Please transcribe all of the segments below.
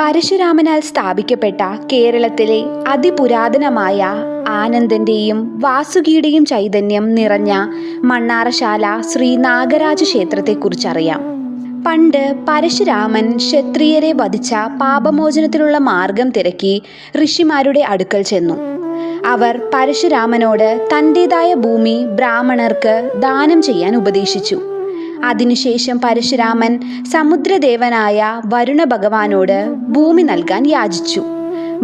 പരശുരാമനാൽ സ്ഥാപിക്കപ്പെട്ട കേരളത്തിലെ അതിപുരാതനമായ ആനന്ദന്റെയും വാസുകിയുടെയും ചൈതന്യം നിറഞ്ഞ മണ്ണാറശാല ശ്രീ നാഗരാജ ക്ഷേത്രത്തെക്കുറിച്ചറിയാം. പണ്ട് പരശുരാമൻ ക്ഷത്രിയരെ വധിച്ച പാപമോചനത്തിനുള്ള മാർഗം തിരക്കി ഋഷിമാരുടെ അടുക്കൽ ചെന്നു. അവർ പരശുരാമനോട് തന്റെതായ ഭൂമി ബ്രാഹ്മണർക്ക് ദാനം ചെയ്യാൻ ഉപദേശിച്ചു. അതിനുശേഷം പരശുരാമൻ സമുദ്രദേവനായ വരുണ ഭഗവാനോട് ഭൂമി നൽകാൻ യാചിച്ചു.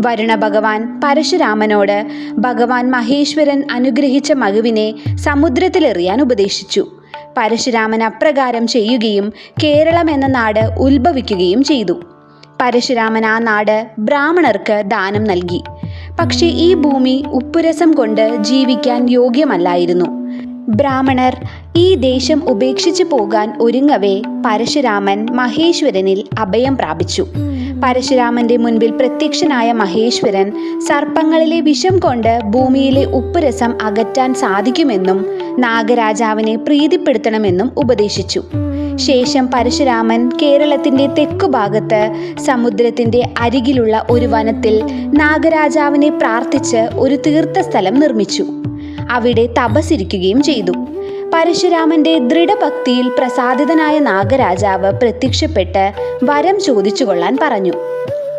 വരുണ ഭഗവാൻ പരശുരാമനോട് ഭഗവാൻ മഹേശ്വരൻ അനുഗ്രഹിച്ച മകുവിനെ സമുദ്രത്തിലെറിയാൻ ഉപദേശിച്ചു. പരശുരാമൻ അപ്രകാരം ചെയ്യുകയും കേരളം എന്ന നാട് ഉത്ഭവിക്കുകയും ചെയ്തു. പരശുരാമൻ ആ നാട് ബ്രാഹ്മണർക്ക് ദാനം നൽകി. പക്ഷേ ഈ ഭൂമി ഉപ്പുരസം കൊണ്ട് ജീവിക്കാൻ യോഗ്യമല്ലായിരുന്നു. ബ്രാഹ്മണർ ഈ ദേശം ഉപേക്ഷിച്ചു പോകാൻ ഒരുങ്ങവേ പരശുരാമൻ മഹേശ്വരനിൽ അഭയം പ്രാപിച്ചു. പരശുരാമന്റെ മുൻപിൽ പ്രത്യക്ഷനായ മഹേശ്വരൻ സർപ്പങ്ങളിലെ വിഷം കൊണ്ട് ഭൂമിയിലെ ഉപ്പുരസം അകറ്റാൻ സാധിക്കുമെന്നും നാഗരാജാവിനെ പ്രീതിപ്പെടുത്തണമെന്നും ഉപദേശിച്ചു. ശേഷം പരശുരാമൻ കേരളത്തിന്റെ തെക്കുഭാഗത്ത് സമുദ്രത്തിന്റെ അരികിലുള്ള ഒരു വനത്തിൽ നാഗരാജാവിനെ പ്രാർത്ഥിച്ച് ഒരു തീർത്ഥസ്ഥലം നിർമ്മിച്ചു. അവിടെ തപസിരിക്കുകയും ചെയ്തു. പരശുരാമന്റെ ദൃഢഭക്തിയിൽ പ്രസാദിതനായ നാഗരാജാവ് പ്രത്യക്ഷപ്പെട്ട് വരം ചോദിച്ചുകൊള്ളാൻ പറഞ്ഞു.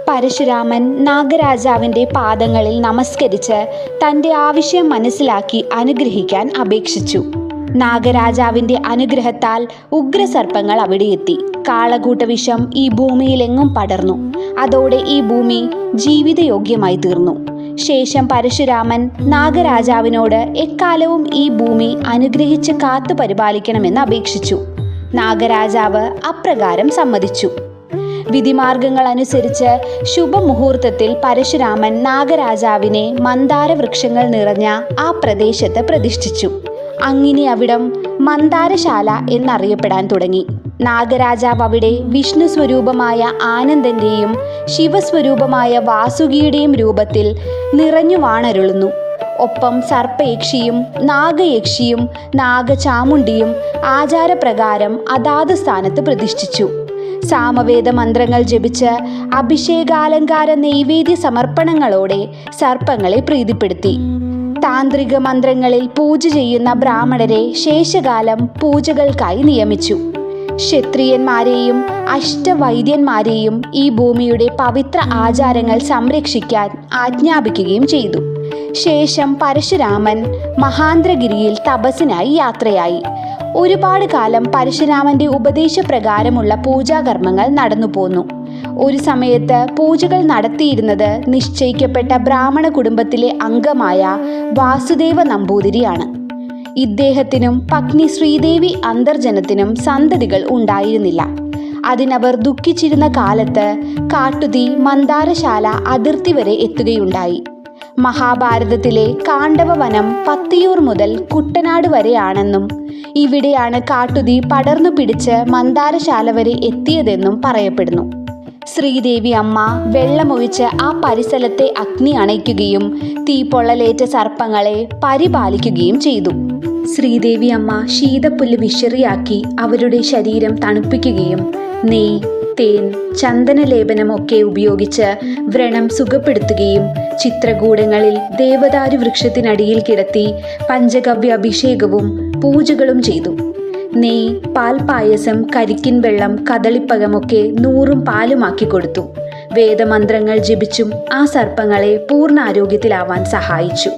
പരശുരാമൻ നാഗരാജാവിന്റെ പാദങ്ങളിൽ നമസ്കരിച്ച് തന്റെ ആവശ്യം മനസ്സിലാക്കി അനുഗ്രഹിക്കാൻ അപേക്ഷിച്ചു. നാഗരാജാവിന്റെ അനുഗ്രഹത്താൽ ഉഗ്രസർപ്പങ്ങൾ അവിടെ എത്തി. കാളകൂട്ട വിഷം ഈ ഭൂമിയിലെങ്ങും പടർന്നു. അതോടെ ഈ ഭൂമി ജീവിതയോഗ്യമായി തീർന്നു. ശേഷം പരശുരാമൻ നാഗരാജാവിനോട് എക്കാലവും ഈ ഭൂമി അനുഗ്രഹിച്ച് കാത്തു പരിപാലിക്കണമെന്ന് അപേക്ഷിച്ചു. നാഗരാജാവ് അപ്രകാരം സമ്മതിച്ചു. വിധിമാർഗങ്ങൾ അനുസരിച്ച് ശുഭമുഹൂർത്തത്തിൽ പരശുരാമൻ നാഗരാജാവിനെ മന്ദാര വൃക്ഷങ്ങൾ നിറഞ്ഞ ആ പ്രദേശത്ത് പ്രതിഷ്ഠിച്ചു. അങ്ങനെ അവിടം മന്ദാരശാല എന്നറിയപ്പെടാൻ തുടങ്ങി. നാഗരാജാവ് അവിടെ വിഷ്ണു സ്വരൂപമായ ആനന്ദന്റെയും ശിവസ്വരൂപമായ വാസുകിയുടെയും രൂപത്തിൽ നിറഞ്ഞു വാണരുളുന്നു. ഒപ്പം സർപ്പയക്ഷിയും നാഗയക്ഷിയും നാഗചാമുണ്ടിയും ആചാരപ്രകാരം അതാത് സ്ഥാനത്ത് പ്രതിഷ്ഠിച്ചു. സാമവേദ മന്ത്രങ്ങൾ ജപിച്ച് അഭിഷേകാലങ്കാര നൈവേദ്യ സമർപ്പണങ്ങളോടെ സർപ്പങ്ങളെ പ്രീതിപ്പെടുത്തി. താന്ത്രിക മന്ത്രങ്ങളിൽ പൂജ ചെയ്യുന്ന ബ്രാഹ്മണരെ ശേഷകാലം പൂജകൾക്കായി നിയമിച്ചു. ക്ഷത്രിയന്മാരെയും അഷ്ടവൈദ്യന്മാരെയും ഈ ഭൂമിയുടെ പവിത്ര ആചാരങ്ങൾ സംരക്ഷിക്കാൻ ആജ്ഞാപിക്കുകയും ചെയ്തു. ശേഷം പരശുരാമൻ മഹാന്ദ്രഗിരിയിൽ തപസ്സിനായി യാത്രയായി. ഒരുപാട് കാലം പരശുരാമന്റെ ഉപദേശപ്രകാരമുള്ള പൂജാകർമ്മങ്ങൾ നടന്നു പോന്നു. ഒരു സമയത്ത് പൂജകൾ നടത്തിയിരുന്നത് നിശ്ചയിക്കപ്പെട്ട ബ്രാഹ്മണ കുടുംബത്തിലെ അംഗമായ വാസുദേവ നമ്പൂതിരിയാണ്. ഇദ്ദേഹത്തിനും പത്നി ശ്രീദേവി അന്തർജനത്തിനും സന്തതികൾ ഉണ്ടായിരുന്നില്ല. അതിനവർ ദുഃഖിച്ചിരുന്ന കാലത്ത് കാട്ടുതീ മന്ദാരശാല അതിർത്തി വരെ എത്തുകയുണ്ടായി. മഹാഭാരതത്തിലെ കാണ്ഡവവനം പത്തിയൂർ മുതൽ കുട്ടനാട് വരെയാണെന്നും ഇവിടെയാണ് കാട്ടുതീ പടർന്നു പിടിച്ച് മന്ദാരശാല വരെ എത്തിയതെന്നും പറയപ്പെടുന്നു. ശ്രീദേവി അമ്മ വെള്ളമൊഴിച്ച് ആ പരിസരത്തെ അഗ്നി അണയ്ക്കുകയും തീപ്പൊള്ളലേറ്റ സർപ്പങ്ങളെ പരിപാലിക്കുകയും ചെയ്തു. ശ്രീദേവി അമ്മ ശീതപ്പുല്ല് വിശറിയാക്കി അവരുടെ ശരീരം തണുപ്പിക്കുകയും നെയ് തേൻ ചന്ദനലേപനമൊക്കെ ഉപയോഗിച്ച് വ്രണം സുഖപ്പെടുത്തുകയും ചിത്രകൂടങ്ങളിൽ ദേവദാരു വൃക്ഷത്തിനടിയിൽ കിടത്തി പഞ്ചഗവ്യ അഭിഷേകവും പൂജകളും ചെയ്തു. നെയ് പാൽപായസം കരിക്കിൻ വെള്ളം കദളിപ്പകമൊക്കെ നൂറും പാലുമാക്കി കൊടുത്തു. വേദമന്ത്രങ്ങൾ ജപിച്ചും ആ സർപ്പങ്ങളെ പൂർണ ആരോഗ്യത്തിലാവാൻ സഹായിച്ചു.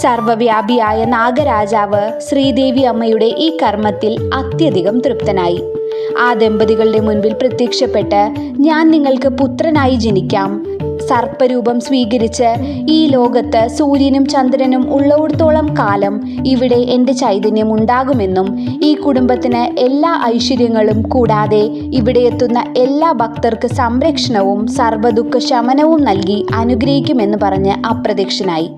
സർവവ്യാപിയായ നാഗരാജാവ് ശ്രീദേവി അമ്മയുടെ ഈ കർമ്മത്തിൽ അത്യധികം തൃപ്തനായി. ആ ദമ്പതികളുടെ മുൻപിൽ പ്രത്യക്ഷപ്പെട്ട് ഞാൻ നിങ്ങൾക്ക് പുത്രനായി ജനിക്കാം. സർപ്പരൂപം സ്വീകരിച്ച് ഈ ലോകത്ത് സൂര്യനും ചന്ദ്രനും ഉള്ളവടത്തോളം കാലം ഇവിടെ എന്റെ ചൈതന്യം ഉണ്ടാകുമെന്നും ഈ കുടുംബത്തിന് എല്ലാ ഐശ്വര്യങ്ങളും കൂടാതെ ഇവിടെ എത്തുന്ന എല്ലാ ഭക്തർക്ക് സംരക്ഷണവും സർവദുഃഖ ശമനവും നൽകി അനുഗ്രഹിക്കുമെന്ന് പറഞ്ഞ് അപ്രത്യക്ഷനായി.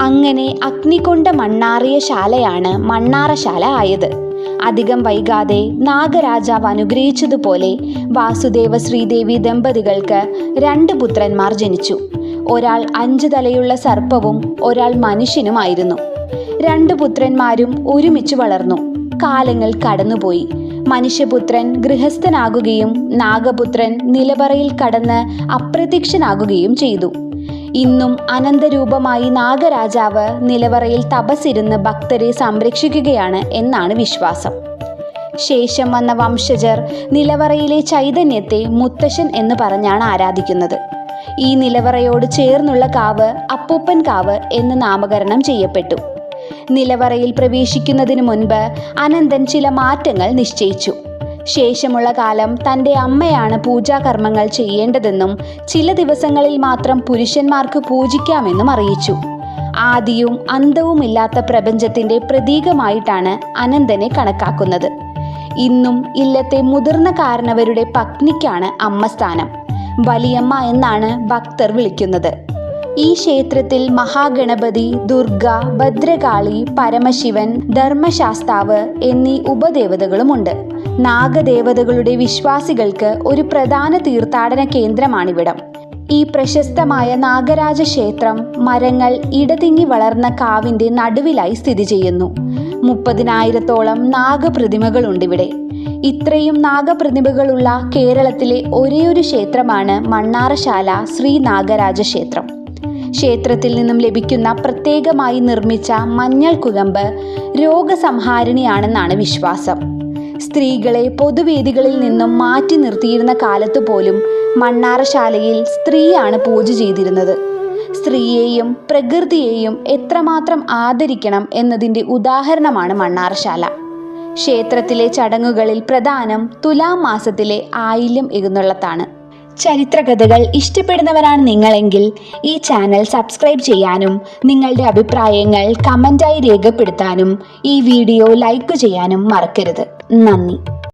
അങ്ങനെ അഗ്നികൊണ്ട മണ്ണാറിയ ശാലയാണ് മണ്ണാറശാല ആയത്. അധികം വൈകാതെ നാഗരാജാവ് അനുഗ്രഹിച്ചതുപോലെ വാസുദേവ ശ്രീദേവി ദമ്പതികൾക്ക് രണ്ട് പുത്രന്മാർ ജനിച്ചു. ഒരാൾ അഞ്ച് തലയുള്ള സർപ്പവും ഒരാൾ മനുഷ്യനുമായിരുന്നു. രണ്ട് പുത്രന്മാരും ഒരുമിച്ച് വളർന്നു. കാലങ്ങൾ കടന്നുപോയി. മനുഷ്യപുത്രൻ ഗൃഹസ്ഥനാകുകയും നാഗപുത്രൻ നിലപറയിൽ കടന്ന് അപ്രത്യക്ഷനാകുകയും ചെയ്തു. ഇന്നും അനന്തരൂപമായി നാഗരാജാവ് നിലവറയിൽ തപസ്സിരുന്ന് ഭക്തരെ സംരക്ഷിക്കുകയാണ് എന്നാണ് വിശ്വാസം. ശേഷം വന്ന വംശജർ നിലവറയിലെ ചൈതന്യത്തെ മുത്തശ്ശൻ എന്ന് പറഞ്ഞാണ് ആരാധിക്കുന്നത്. ഈ നിലവറയോട് ചേർന്നുള്ള കാവ് അപ്പൂപ്പൻ കാവ് എന്ന് നാമകരണം ചെയ്യപ്പെട്ടു. നിലവറയിൽ പ്രവേശിക്കുന്നതിന് മുൻപ് അനന്തൻ ചില മാറ്റങ്ങൾ നിശ്ചയിച്ചു. ശേഷമുള്ള കാലം തന്റെ അമ്മയാണ് പൂജാകർമ്മങ്ങൾ ചെയ്യേണ്ടതെന്നും ചില ദിവസങ്ങളിൽ മാത്രം പുരുഷന്മാർക്ക് പൂജിക്കാമെന്നും അറിയിച്ചു. ആദിയും അന്തവുമില്ലാത്ത പ്രപഞ്ചത്തിന്റെ പ്രതീകമായിട്ടാണ് അനന്തനെ കണക്കാക്കുന്നത്. ഇന്നും ഇല്ലത്തെ മുതിർന്ന കാരണവരുടെ പത്നിക്കാണ് അമ്മസ്ഥാനം. വലിയമ്മ എന്നാണ് ഭക്തർ വിളിക്കുന്നത്. ഈ ക്ഷേത്രത്തിൽ മഹാഗണപതി ദുർഗ ഭദ്രകാളി പരമശിവൻ ധർമ്മശാസ്താവ് എന്നീ ഉപദേവതകളുമുണ്ട്. നാഗദേവതകളുടെ വിശ്വാസികൾക്ക് ഒരു പ്രധാന തീർത്ഥാടന കേന്ദ്രമാണിവിടം. ഈ പ്രശസ്തമായ നാഗരാജ ക്ഷേത്രം മരങ്ങൾ ഇടതിങ്ങി വളർന്ന കാവിന്റെ നടുവിലായി സ്ഥിതി ചെയ്യുന്നു. മുപ്പതിനായിരത്തോളം നാഗപ്രതിമകളുണ്ടിവിടെ. ഇത്രയും നാഗപ്രതിമകളുള്ള കേരളത്തിലെ ഒരേയൊരു ക്ഷേത്രമാണ് മണ്ണാറശാല ശ്രീ നാഗരാജ ക്ഷേത്രം. ക്ഷേത്രത്തിൽ നിന്നും ലഭിക്കുന്ന പ്രത്യേകമായി നിർമ്മിച്ച മഞ്ഞൾ കുഴമ്പ് രോഗസംഹാരിണിയാണെന്നാണ് വിശ്വാസം. സ്ത്രീകളെ പൊതുവേദികളിൽ നിന്നും മാറ്റി നിർത്തിയിരുന്ന കാലത്ത് പോലും മണ്ണാറശാലയിൽ സ്ത്രീയാണ് പൂജ ചെയ്തിരുന്നത്. സ്ത്രീയെയും പ്രകൃതിയെയും എത്രമാത്രം ആദരിക്കണം എന്നതിന്റെ ഉദാഹരണമാണ് മണ്ണാറശാല. ക്ഷേത്രത്തിലെ ചടങ്ങുകളിൽ പ്രധാനം തുലാം മാസത്തിലെ ആയില്യം എഴുന്നള്ളത്താണ്. ചരിത്രകഥകൾ ഇഷ്ടപ്പെടുന്നവരാണ് നിങ്ങളെങ്കിൽ ഈ ചാനൽ സബ്സ്ക്രൈബ് ചെയ്യാനും നിങ്ങളുടെ അഭിപ്രായങ്ങൾ കമന്റായി രേഖപ്പെടുത്താനും ഈ വീഡിയോ ലൈക്ക് ചെയ്യാനും മറക്കരുത്. നന്ദി.